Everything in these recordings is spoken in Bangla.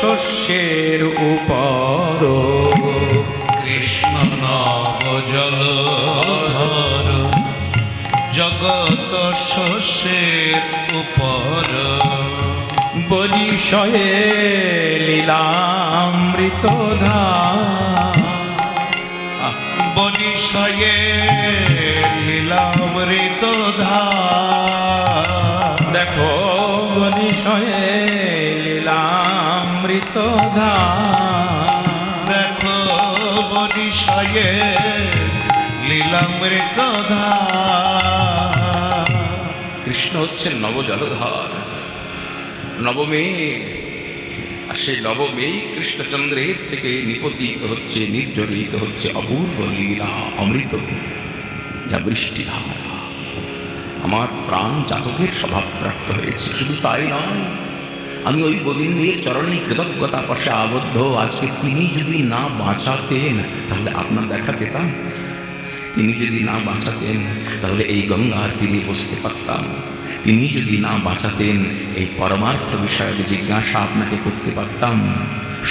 শস্যের উপর। কৃষ্ণ নাম জলধর জগত শস্যের উপর। বলিষয়ে লীলামৃত বনিষয়ে লীলামৃত ধার। দেখো বলিষয়ে লীলামৃত দেখো বনিষয়ে লীলামৃত কৃষ্ণ হচ্ছেন নবজলধর। নবমেঘ আর সেই নবমেঘ কৃষ্ণচন্দ্রের থেকে নিপতিত হচ্ছে নির্জরিত হচ্ছে অপূর্ব লীলা অমৃত যা বৃষ্টি ধারা আমার প্রাণ জাতকের স্বভাবপ্রাপ্ত হয়েছে শুধু তাই নয় আমি ওই গোবিন্দের চরণে কৃতজ্ঞতা পাশে আবদ্ধ আজকে তিনি যদি না বাঁচাতেন, তাহলে আপনার দেখা পেতাম। তিনি যদি না বাঁচাতেন, তাহলে এই গঙ্গার তিনি বসতে পারতাম। তিনি যদি না বাঁচাতেন, এই পরমার্থ বিষয়ক জিজ্ঞাসা আপনাকে করতে পারতাম।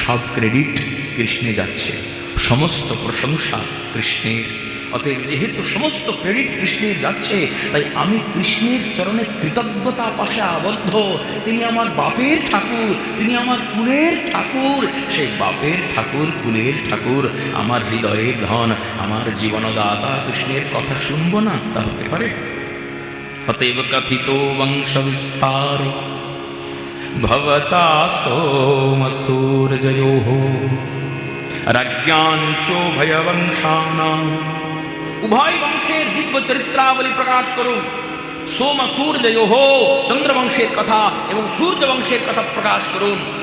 সব ক্রেডিট কৃষ্ণে যাচ্ছে। সমস্ত প্রশংসা কৃষ্ণের। অতএব যেহেতু সমস্ত ক্রেডিট কৃষ্ণের যাচ্ছে, তাই আমি কৃষ্ণের চরণে কৃতজ্ঞতা পাশে আবদ্ধ তিনি আমার বাপের ঠাকুর, তিনি আমার কুলের ঠাকুর। সেই বাপের ঠাকুর, কুলের ঠাকুর, আমার হৃদয়ের ধন, আমার জীবনদাতা কৃষ্ণের কথা শুনব না, তা হতে পারে? অতএব কথিত বংশ বিস্তার। ভবতা সোমসূর্যয়ো রাজ্ঞাঞ্চোভয়বংশানাম উভয় বংশের দিব্য চরিত্রাবলী প্রকাশ করুন। সোম সূর্যয় চন্দ্রবংশের কথা এবং সূর্য বংশের কথা প্রকাশ করুন।